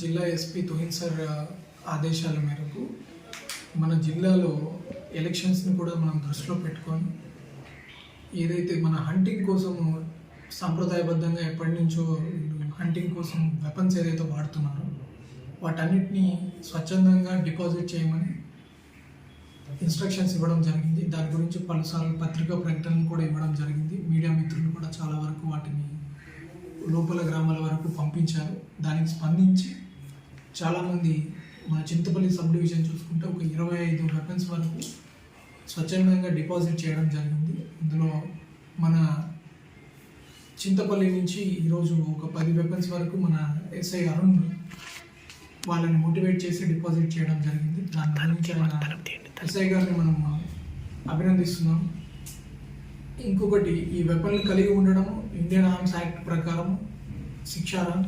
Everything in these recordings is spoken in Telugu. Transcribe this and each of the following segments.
జిల్లా ఎస్పీ తోహిన్ సార్ ఆదేశాల మేరకు మన జిల్లాలో ఎలక్షన్స్ని కూడా మనం దృష్టిలో పెట్టుకొని ఏదైతే మన హంటింగ్ కోసం సాంప్రదాయబద్ధంగా ఎప్పటి నుంచో హంటింగ్ కోసం వెపన్స్ ఏదైతే వాడుతున్నారో వాటన్నిటిని స్వచ్ఛందంగా డిపాజిట్ చేయమని ఇన్స్ట్రక్షన్స్ ఇవ్వడం జరిగింది. దాని గురించి పలుసార్లు పత్రికా ప్రకటనలు కూడా ఇవ్వడం జరిగింది. మీడియా మిత్రులు కూడా చాలా వరకు వాటిని లోపల గ్రామాల పంపించారు. దానికి స్పందించి చాలామంది మన చింతపల్లి సబ్ డివిజన్ చూసుకుంటే ఒక ఇరవై ఐదు వెపన్స్ వరకు స్వచ్ఛందంగా డిపాజిట్ చేయడం జరిగింది. ఇందులో మన చింతపల్లి నుంచి ఈరోజు ఒక పది వెపన్స్ వరకు మన ఎస్ఐ అరుణ్ వాళ్ళని మోటివేట్ చేసి డిపాజిట్ చేయడం జరిగింది. దాని గురించి ఆయన ఎస్ఐ గారిని మనం అభినందిస్తున్నాం. ఇంకొకటి ఈ వెపన్లు కలిగి ఉండడం ఇండియన్ ఆర్మ్స్ యాక్ట్ ప్రకారం శిక్షారం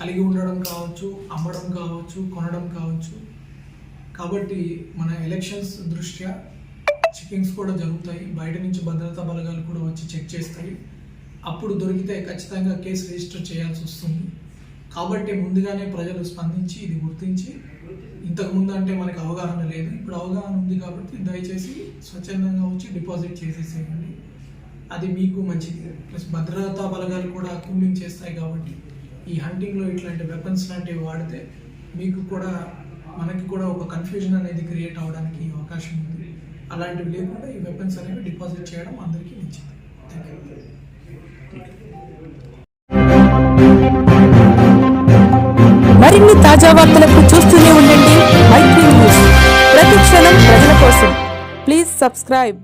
కలిగి ఉండడం కావచ్చు అమ్మడం కావచ్చు కొనడం కావచ్చు. కాబట్టి మన ఎలక్షన్స్ దృష్ట్యా చెకింగ్స్ కూడా జరుగుతాయి. బయట నుంచి భద్రతా బలగాలు కూడా వచ్చి చెక్ చేస్తాయి. అప్పుడు దొరికితే ఖచ్చితంగా కేసు రిజిస్టర్ చేయాల్సి వస్తుంది. కాబట్టి ముందుగానే ప్రజలు స్పందించి ఇది గుర్తించి ఇంతకుముందు అంటే మనకి అవగాహన లేదు. ఇప్పుడు అవగాహన ఉంది కాబట్టి దయచేసి స్వచ్ఛందంగా వచ్చి డిపాజిట్ చేసేసేయండి. అది మీకు మంచిది. ప్లస్ భద్రతా బలగాలు కూడా కూలింగ్ చేస్తాయి కాబట్టి ఈ హంటింగ్లో ఇట్లాంటి వెపన్స్ లాంటివి వాడితే మీకు కూడా మనకి కూడా ఒక కన్ఫ్యూజన్ అనేది క్రియేట్ అవ్వడానికి అవకాశం ఉంది. అలాంటివి లేకుండా ఈ వెపన్స్ అనేవి డిపాజిట్ చేయడం అందరికీ మంచిది. థ్యాంక్ యూ మరిన్ని తాజా వార్తలకు చూస్తూనే ఉండండి. మైత్రి న్యూస్ ప్రతి క్షణం ప్రజల కోసం. Please subscribe